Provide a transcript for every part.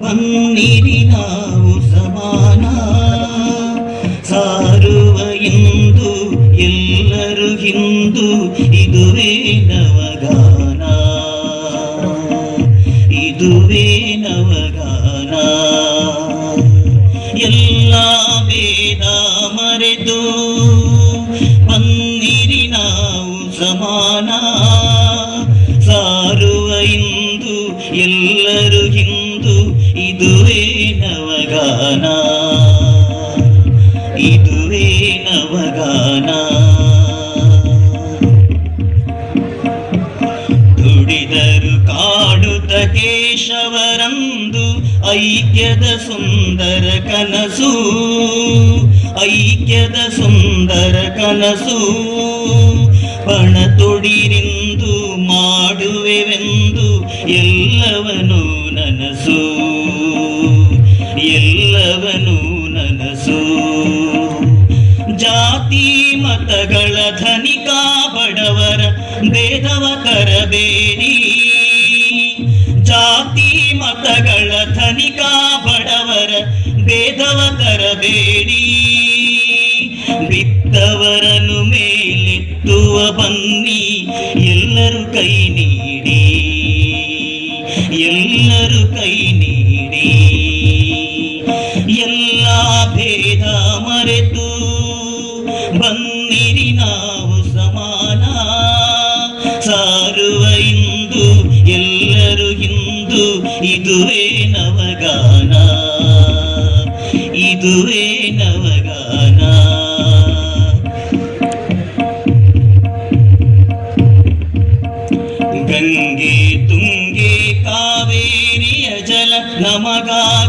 ಬನ್ನಿರಿ ನಾವು ಸಮಾನ ಸಾರುವ ಇಂದು ಎಲ್ಲರೂ ಹಿಂದು ಇದುವೇ ನವಗಾನ ಇದುವೇ ನವಗಾನ. ಇದುವೇ ನವಗಾನ. ದುಡಿದರು ಕಾಡುತ್ತ ಕೇಶವರಂದು ಐಕ್ಯದ ಸುಂದರ ಕನಸು. ಐಕ್ಯದ ಸುಂದರ ಕನಸು. ಪಣ ತೊಡಿರಿಂದು ಮಾಡುವೆವೆಂದು ಎಲ್ಲವನು ನನಸು. ಎಲ್ಲವನು ನನಸು. ಜಾತಿ ಮತಗಳ ಧನಿಕಾ ಬಡವರ ಭೇದವ ತರಬೇಡಿ ಜಾತಿ ಮತಗಳ ಧನಿಕಾ ಬಡವರ ಭೇದವ ತರಬೇಡಿ ಬಿತ್ತವರನು ಮೇಲೆತ್ತುವ ಬನ್ನಿ, ಎಲ್ಲರೂ ಕೈ ನೀಡಿ. ಎಲ್ಲರೂ ಕೈ ನೀಡಿ. ಭೇದ ಮರೆತು ಬನ್ನಿರಿ ನಾವು ಸಮಾನ ಸಾರುವ ಇಂದು ಎಲ್ಲರೂ ಹಿಂದು ಇದುವೇ ನವಗಾನ ಇದುವೇ ನವಗಾನ ಗಂಗೆ ತುಂಗೆ ಕಾವೇರಿಯ ಜಲ ನಮಗಾಗಿಯೇ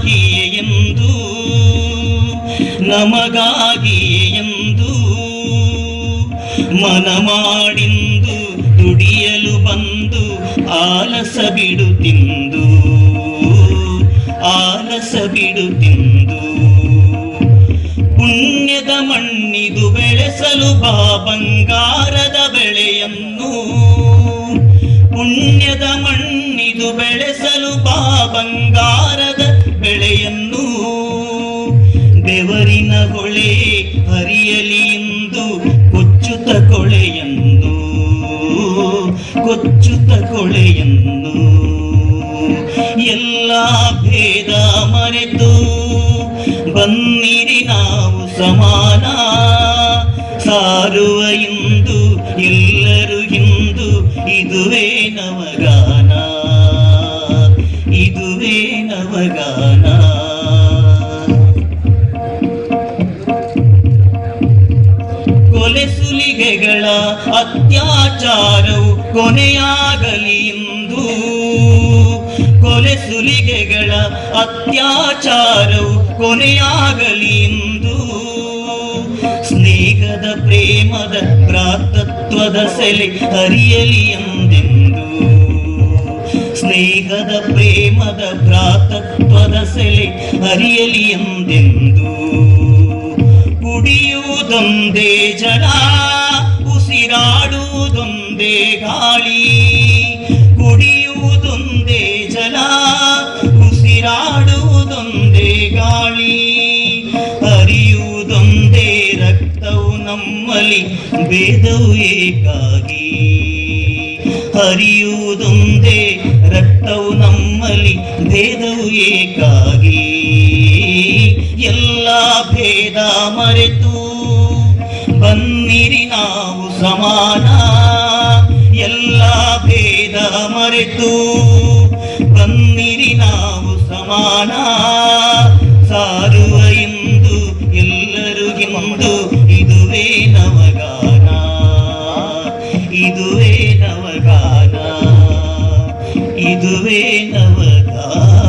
ನಮಗಾಗಿಯೇ ಎಂದು ಮನ ಮಾಡಿಂದು ದುಡಿಯಲು ಬಂದು ಆಲಸ ಬಿಡುತ್ತಿಂದು ಆಲಸ ಬಿಡುತ್ತಿಂದು ಪುಣ್ಯದ ಮಣ್ಣಿದು ಬೆಳೆಸಲು ಬಾ ಬಂಗಾರದ ಬೆಳೆಯನ್ನು. ಪುಣ್ಯದ ಮಣ್ಣಿದು ಬೆಳೆಸಲು ಬಾ ಬೆಳೆಯನ್ನು. ಬೆವರಿನ ಹೊಳೆ ಹರಿಯಲಿ ಎಂದು ಕೊಚ್ಚುತ ಕೊಳೆಯನ್ನು ಕೊಚ್ಚುತ ಕೊಳೆಯನ್ನು. ಎಲ್ಲ ಭೇದ ಮರೆತು ಬನ್ನಿರಿ ನಾವು ಸಮಾನ. ಸಾರುವ ಇಂದು ಎಲ್ಲರೂ ಇಂದು ಇದುವೇ ನವಗಾನ. ಸುಲಿಗೆಗಳ ಅತ್ಯಾಚಾರವು ಕೊನೆಯಾಗಲಿ ಎಂದು ಕೊಲೆ ಸುಲಿಗೆಗಳ ಅತ್ಯಾಚಾರವು ಕೊನೆಯಾಗಲಿ ಎಂದು ಸ್ನೇಹದ ಪ್ರೇಮದ ಪ್ರಾತತ್ವದ ಸೆಲೆ ಹರಿಯಲಿ ಎಂದೆಂದು. ಸ್ನೇಹದ ಪ್ರೇಮದ ಪ್ರಾತತ್ವದ ಸೆಲೆ ಹರಿಯಲಿ ಎಂದೆಂದು. ಕುಡಿಯುವುದೊಂದೇ ಜಲ ಉಸಿರಾಡುವುದೊಂದೇ ಗಾಳಿ, ಕುಡಿಯುವುದೊಂದೇ ಜಲ, ಉಸಿರಾಡುವುದೊಂದೇ ಗಾಳಿ, ಹರಿಯುವುದೊಂದೇ ರಕ್ತವು ನಮ್ಮಲ್ಲಿ ಭೇದವು ಏಕಾಗಿ. ಹರಿಯುವುದೊಂದೇ ರಕ್ತವು ನಮ್ಮಲ್ಲಿ ಭೇದವು ಏಕಾಗಿ. ಎಲ್ಲ ಭೇದ ಮರೆತು ಬನ್ನಿರಿ ನಾವು ಸಮಾನ ಎಲ್ಲ ಭೇದ ಮರೆತು ಬನ್ನಿರಿ ನಾವು ಸಮಾನ ಸಾರುವ ಇಂದು ಎಲ್ಲರೂ ಹಿಂದು ಇದುವೇ ನವಗಾನ ಇದುವೇ ನವಗಾನ ಇದುವೇ ನವಗಾನ